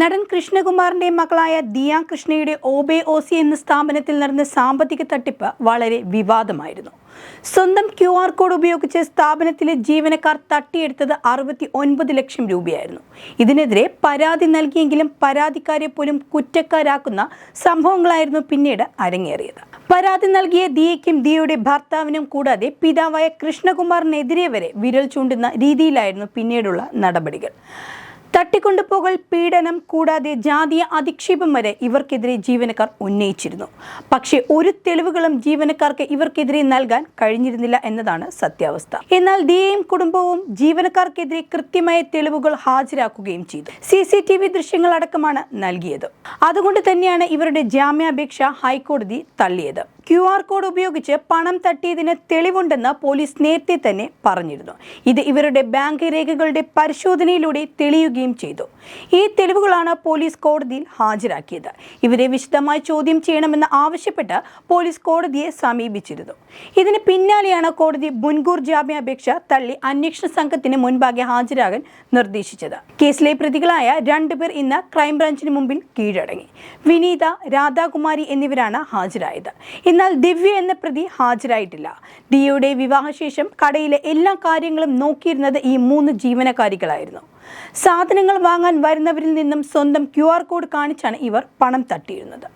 നടൻ കൃഷ്ണകുമാറിന്റെ മകളായ ദിയ കൃഷ്ണയുടെ ഓബെ ഓസി എന്ന സ്ഥാപനത്തിൽ നടന്ന സാമ്പത്തിക തട്ടിപ്പ് വളരെ വിവാദമായിരുന്നു. സ്വന്തം ക്യു ആർ കോഡ് ഉപയോഗിച്ച് സ്ഥാപനത്തിലെ ജീവനക്കാർ തട്ടിയെടുത്തത് അറുപത്തി ഒൻപത് ലക്ഷം രൂപയായിരുന്നു. ഇതിനെതിരെ പരാതി നൽകിയെങ്കിലും പരാതിക്കാരെ പോലും കുറ്റക്കാരാക്കുന്ന സംഭവങ്ങളായിരുന്നു പിന്നീട് അരങ്ങേറിയത്. പരാതി നൽകിയ ദിയയ്ക്കും ദിയയുടെ ഭർത്താവിനും കൂടാതെ പിതാവായ കൃഷ്ണകുമാറിനെതിരെ വരെ വിരൽ ചൂണ്ടുന്ന രീതിയിലായിരുന്നു പിന്നീടുള്ള നടപടികൾ. തട്ടിക്കൊണ്ടുപോകൽ പീഡനം കൂടാതെ ജാതീയ അധിക്ഷേപം വരെ ഇവർക്കെതിരെ ജീവനക്കാർ ഉന്നയിച്ചിരുന്നു. പക്ഷേ ഒരു തെളിവുകളും ജീവനക്കാർക്ക് ഇവർക്കെതിരെ നൽകാൻ കഴിഞ്ഞിരുന്നില്ല എന്നതാണ് സത്യാവസ്ഥ. എന്നാൽ ദിയയും കുടുംബവും ജീവനക്കാർക്കെതിരെ കൃത്യമായ തെളിവുകൾ ഹാജരാക്കുകയും ചെയ്തു. സി സി ടി വി ദൃശ്യങ്ങൾ അടക്കമാണ് നൽകിയത്. അതുകൊണ്ട് തന്നെയാണ് ഇവരുടെ ജാമ്യാപേക്ഷ ഹൈക്കോടതി തള്ളിയത്. ക്യു ആർ കോഡ് ഉപയോഗിച്ച് പണം തട്ടിയതിന് തെളിവുണ്ടെന്ന് പോലീസ് നേരത്തെ തന്നെ പറഞ്ഞിരുന്നു. ഇത് ഇവരുടെ ബാങ്ക് രേഖകളുടെ പരിശോധനയിലൂടെ തെളിയുകയും ചെയ്തു. ഈ തെളിവുകളാണ് പോലീസ് കോടതിയിൽ ഹാജരാക്കിയത്. ഇവരെ വിശദമായി ചോദ്യം ചെയ്യണമെന്ന് ആവശ്യപ്പെട്ട് പോലീസ് കോടതിയെ സമീപിച്ചിരുന്നു. ഇതിന് പിന്നാലെയാണ് കോടതി മുൻകൂർ ജാമ്യാപേക്ഷ തള്ളി അന്വേഷണ സംഘത്തിന് മുൻപാകെ ഹാജരാകാൻ നിർദ്ദേശിച്ചത്. കേസിലെ പ്രതികളായ രണ്ടുപേർ ഇന്ന് ക്രൈംബ്രാഞ്ചിന് മുമ്പിൽ കീഴടങ്ങി. വിനീത രാധാകുമാരി എന്നിവരാണ് ഹാജരായത്. എന്നാൽ ദിവ്യ എന്ന പ്രതി ഹാജരായിട്ടില്ല. ദിയയുടെ വിവാഹശേഷം കടയിലെ എല്ലാ കാര്യങ്ങളും നോക്കിയിരുന്നത് ഈ മൂന്ന് ജീവനക്കാരികളായിരുന്നു. സാധനങ്ങൾ വാങ്ങാൻ വരുന്നവരിൽ നിന്നും സ്വന്തം ക്യു കോഡ് കാണിച്ചാണ് ഇവർ പണം തട്ടിയിരുന്നത്.